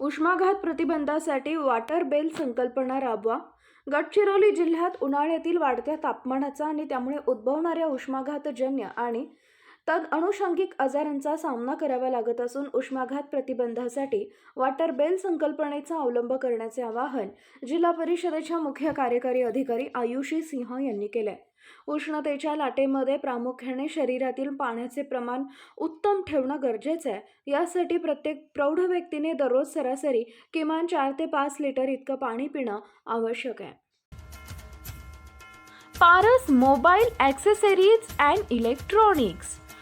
उष्माघात प्रतिबंधासाठी water bell संकल्पना राबवा. गडचिरोली जिल्ह्यात उन्हाळ्यातील वाढत्या तापमानाचा आणि त्यामुळे उद्भवणाऱ्या उष्माघातजन्य आणि तग अनुषंगिक आजारांचा सामना करावा लागत असून उष्माघात प्रतिबंधासाठी वॉटर बेल संकल्पनेचा अवलंब करण्याचे आवाहन जिल्हा परिषदेच्या मुख्य कार्यकारी अधिकारी आयुषी सिंह यांनी केले उष्णतेच्या लाटेमध्ये प्रामुख्याने शरीरातील पाण्याचे प्रमाण उत्तम ठेवणं गरजेचं आहे. यासाठी प्रत्येक प्रौढ व्यक्तीने दररोज सरासरी किमान चार ते पाच लिटर इतकं पाणी पिणं आवश्यक आहे. Paras mobile accessories and electronics